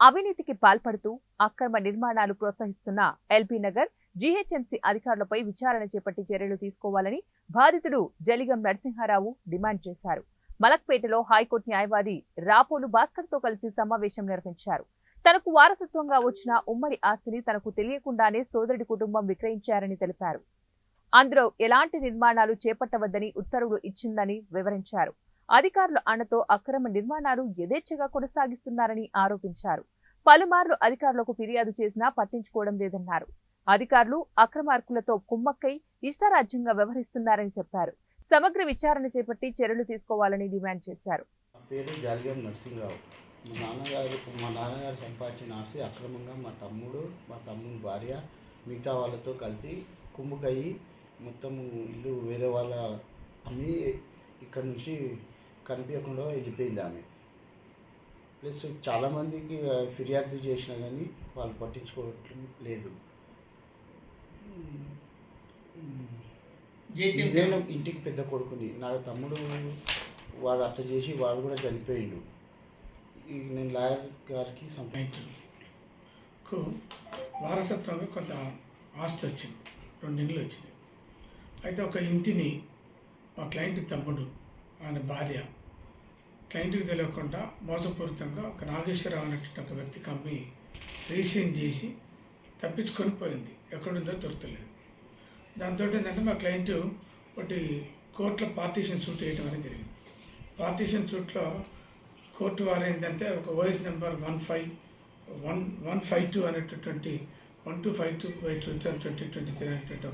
అవినీతికి పాల్పడుతూ అక్రమ నిర్మాణాలు ప్రోత్సహిస్తున్న ఎల్బీ నగర్ జీహెచ్ఎంసీ అధికారులపై విచారణ చేపట్టి చర్యలు తీసుకోవాలని బాధితుడు జలిగం నరసింహారావు డిమాండ్ చేశారు. మలక్పేటలో హైకోర్టు న్యాయవాది రాపోలు భాస్కర్తో కలిసి సమావేశం నిర్వహించారు. తనకు వారసత్వంగా వచ్చిన ఉమ్మడి ఆస్తిని తనకు తెలియకుండానే సోదరుడి కుటుంబం విక్రయించారని తెలిపారు. అందులో ఎలాంటి నిర్మాణాలు చేపట్టవద్దని ఉత్తర్వులు ఇచ్చిందని వివరించారు. అధికారుల అండతో అక్రమ నిర్మాణాలు యథేచ్ఛగా కొనసాగిస్తున్నారని ఆరోపించారు. పలుమార్లు అధికారులకు ఫిర్యాదు చేసినా పట్టించుకోవడం లేదన్నారు. అధికారులు అక్రమార్కులతో కుమ్మక్కై ఇష్టారాజ్యంగా వ్యవహరిస్తున్నారని చెప్పారు. సమగ్ర విచారణ చేపట్టి చర్యలు తీసుకోవాలని డిమాండ్ చేశారు. పేరు జాలిగం నరసింహరావు. మా నాన్నగారు మా నాన్నగారు సంపాదించిన ఆస్తి అక్రమంగా మా తమ్ముడు మా తమ్ముని భార్య మిగతా వాళ్ళతో కలిసి కుంభకయ్యి మొత్తం ఇల్లు వేరే వాళ్ళ అమ్మి ఇక్కడ నుంచి కనిపించకుండా వెళ్ళిపోయింది ఆమె. ప్లస్ చాలామందికి ఫిర్యాదు చేసినా కానీ వాళ్ళు పట్టించుకోవట్లేదు లేదు. నేను ఇంటికి పెద్ద కొడుకుని. నా తమ్ముడు వాడు అట్లా చేసి వాడు కూడా చనిపోయిండు. నేను లాయర్ గారికి సంప కు వారసత్వంగా కొంత ఆస్తి వచ్చింది. రెండు ఇళ్ళు వచ్చింది. అయితే ఒక ఇంటిని మా క్లయింట్ తమ్ముడు ఆయన భార్య. క్లయింట్కి తెలియకుండా మోసపూరితంగా ఒక నాగేశ్వరరావు అనేటువంటి ఒక వ్యక్తికి కమ్మి రీసీన్ చేసి తప్పించుకొని పోయింది. ఎక్కడుందో దొరకలేదు. దాంతో ఏంటంటే మా క్లయింట్ ఒకటి కోర్టులో పార్టీషన్ సూట్ వేయడం అనేది జరిగింది. పార్టీషన్ సూట్లో కోర్టు వారు ఏంటంటే ఒక OS number one five one one five two అనేటటువంటి one two five two five two twenty twenty three అనేటువంటి ఒక